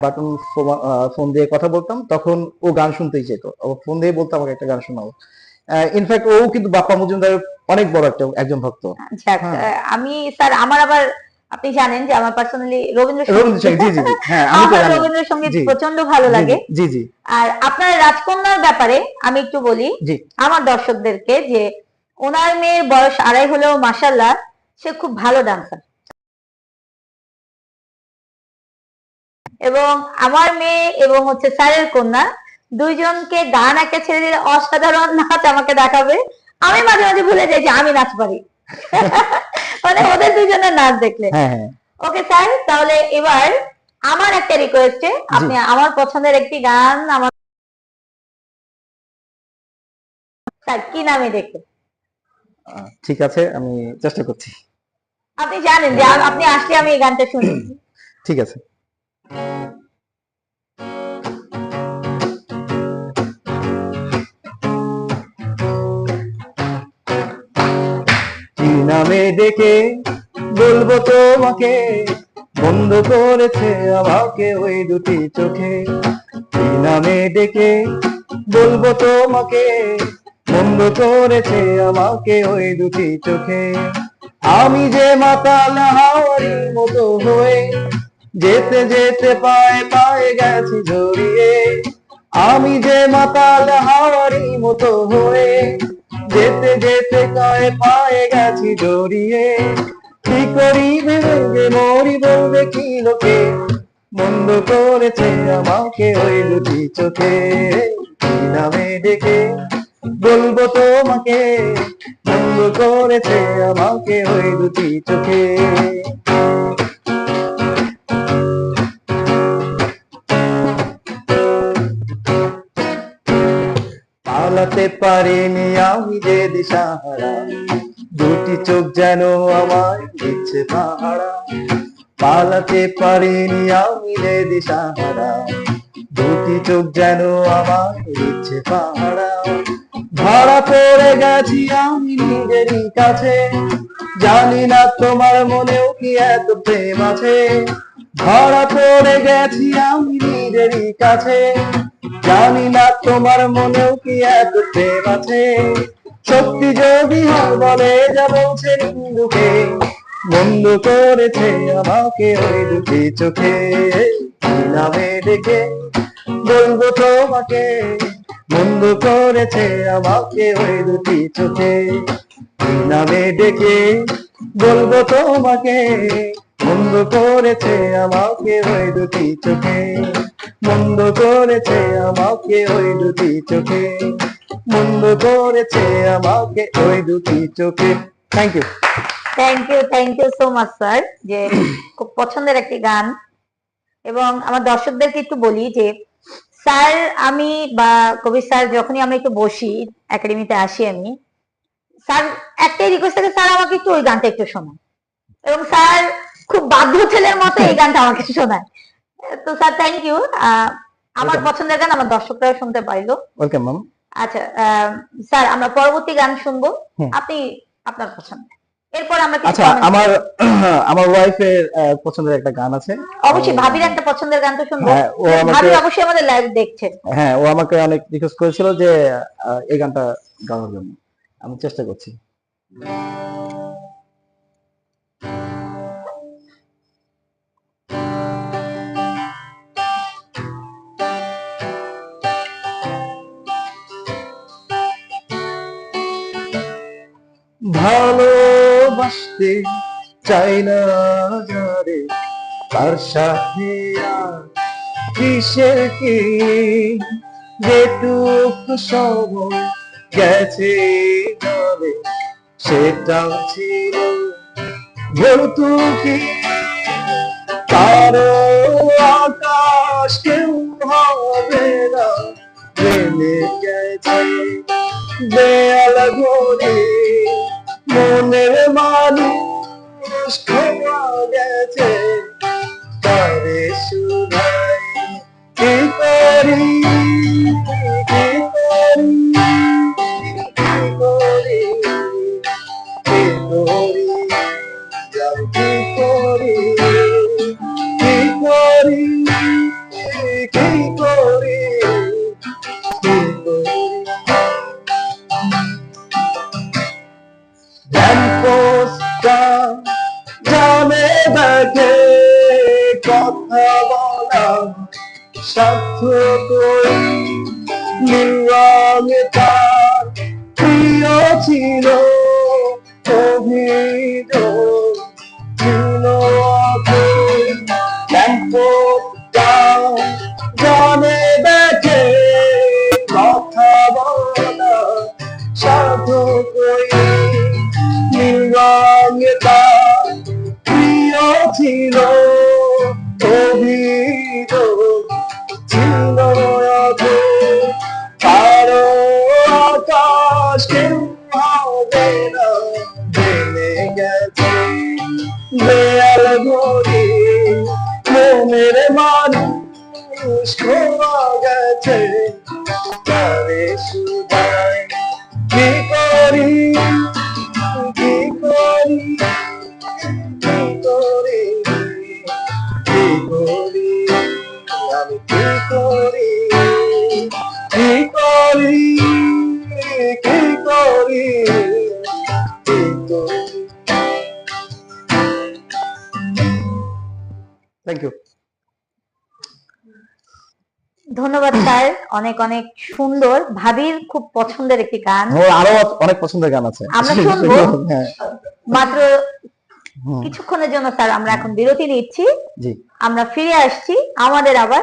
Button phone দিয়ে কথা বলতাম তখন ও গান শুনতেই যেত ও ফোন দিয়ে বলতো আমাকে একটা গান শোনাও। ইনফ্যাক্ট ও কিন্তু বাপ্পা মজুমদারের অনেক বড় একটা একজন ভক্ত। যাক, হ্যাঁ। আহ, আমি স্যার আমার আবার আপনি জানেন যে আমার পার্সোনালি রবীন্দ্র রবীন্দ্রসঙ্গীত জি হ্যাঁ রবীন্দ্রসঙ্গীত প্রচণ্ড ভালো লাগে। জি জি। আর আপনার রাজকন্যার ব্যাপারে আমি একটু বলি। আমার দর্শকদেরকে যে ওনার মেয়ের বয়স আড়াই হলেও মাসাল্লাহ সে খুব ভালো ডান্সার এবং আমার মেয়ে এবং হচ্ছে স্যারের কন্যা দুইজনকে গান একটা ছেড়ে দিলে অসাধারণ নাচ আমাকে দেখাবে। আমি মাঝে মাঝে ভুলে যাই যে আমি নাচ পারি। মানে ওদের দুইজনের নাচ দেখলে। হ্যাঁ হ্যাঁ। ওকে স্যার তাহলে এবার আমার একটা রিকোয়েস্টে আপনি আমার পছন্দের একটি গান আমার স্যার কি নামে দেখতে ঠিক আছে আমি চেষ্টা করছি। আপনি জানেন যে আপনি আসলে আমি এই গানটা শুনি। ঠিক আছে। নামে ডেকে বলব তোমাকে? বন্ধ করেছে আমাকে ওই দুটি চোখে। নামে ডেকে বলব তোমাকে? বন্ধ করেছে আমাকে ওই দুটি চোখে। আমি যে মাতাল হাওয়ারি মতো হয়ে যেতে যেতে পায়ে পায়ে গেছি জড়িয়ে আমি যে মাতাল হাওয়ারি মতো হয়ে যেতে যেতে পায়ে পায়ে গেছি জড়িয়ে। কি করি মরি বলবে কি লোকে? বন্ধ করেছে আমাকে ওই দুটি চোখে। নামে ডেকে বলব তোমাকে? বন্ধ করেছে আমাকে ওই দুটি চোখে। পালাতে পারিনি আমি যে দিশাহারা। দুটি চোখ যেন আমার দিচ্ছে পাহারা। পালাতে পারিনি আমি যে দিশাহারা। দুটি চোখ যেন আমার দিচ্ছে পাহারা। ধরা পড়ে গেছি আমি নিজেরই কাছে। জানি না তোমার মনেও কি এত প্রেম আছে। ধরা পড়ে গেছি আমি নিজেরই কাছে। জানি না তোমার মনেও কি এত প্রেম আছে। সত্যি যদি হয় বলে যাব সে দুঃখে বন্ধ করেছে আমাকে ওই দুটি চোখে। নামে ডেকে বলব তোমাকে, বন্ধ করেছে আমাকে ওই দুটি চোখে। নামে ডেকে বলব তোমাকে বন্ধ করেছে আমাকে ওই দুটি চোখে। বন্ধ করেছে আমাকে ওই দুটি চোখে। বন্ধ করেছে আমাকে ওই দুটি চোখে। Thank you thank you thank you so much sir যে খুব পছন্দের একটি গান। এবং আমার দর্শকদেরকে একটু বলি যে স্যার আমি বা কবি স্যার যখনই আমি একটু বসি একাডেমিতে আসি আমি স্যার একটাই রিকোয়েস্ট থাকে স্যার আমাকে একটু ওই গানটা একটু শোনান। এবং স্যার খুব বাধ্য ছেলের মতো এই গানটা আমাকে শোনায়। তো স্যার থ্যাংক ইউ আমার পছন্দের গান আমার দর্শকরাও শুনতে পাইলো। ওয়েলকাম ম্যাম আচ্ছা স্যার আমরা পরবর্তী গান শুনব। আপনি আপনার পছন্দ। এরপর আমরা আচ্ছা আমার আমার ওয়াইফের পছন্দের একটা গান আছে। অবশ্যই ভাবির একটা পছন্দের গান তো শুনব। হ্যাঁ ও আমাকে অবশ্যই আমাদের লাইভ দেখছে। হ্যাঁ ও আমাকে অনেক রিকোয়েস্ট করেছিল যে এই গানটা গাওয়ার জন্য। আমি চেষ্টা করছি। ভালোবাসতে চাই না যারে, তার সাথে কিসের কি? যেটুকু সময় গেছে যাবে, সেটাও ছিল ভর্তুকি কারও আকাশ কেউ হবে না, প্রেমে গেছে দেয়াল ঘরে মনের মানুষ খোয়া গেছে। তারে শুধাই কি করি কি করি কি করি কি করি যাব কি করি কি করি। ব্যাগে কথা বলা সার্থকই নিরঙে তার প্রিয় ছিল অভিদ ছিল জানে ব্যাগে কথা বলা সার্থকই ছিল, অভিযোগ ছিল কারও আকাশ কেউ হবে না জেনে গেছে। দেয়াল ঘড়ি মানুষ খোয়া গেছে। তারে আমি কি করি? কি করি? কি করি? থ্যাংক ইউ ধন্যবাদ স্যার। অনেক অনেক সুন্দর। ভাবির খুব পছন্দের একটি গান। ও আরও অনেক পছন্দের গান আছে। আমরা শুনব। হ্যাঁ। মাত্র কিছুক্ষণের জন্য স্যার আমরা এখন বিরতি নিচ্ছি। আমরা ফিরে আসছি আমাদের আবার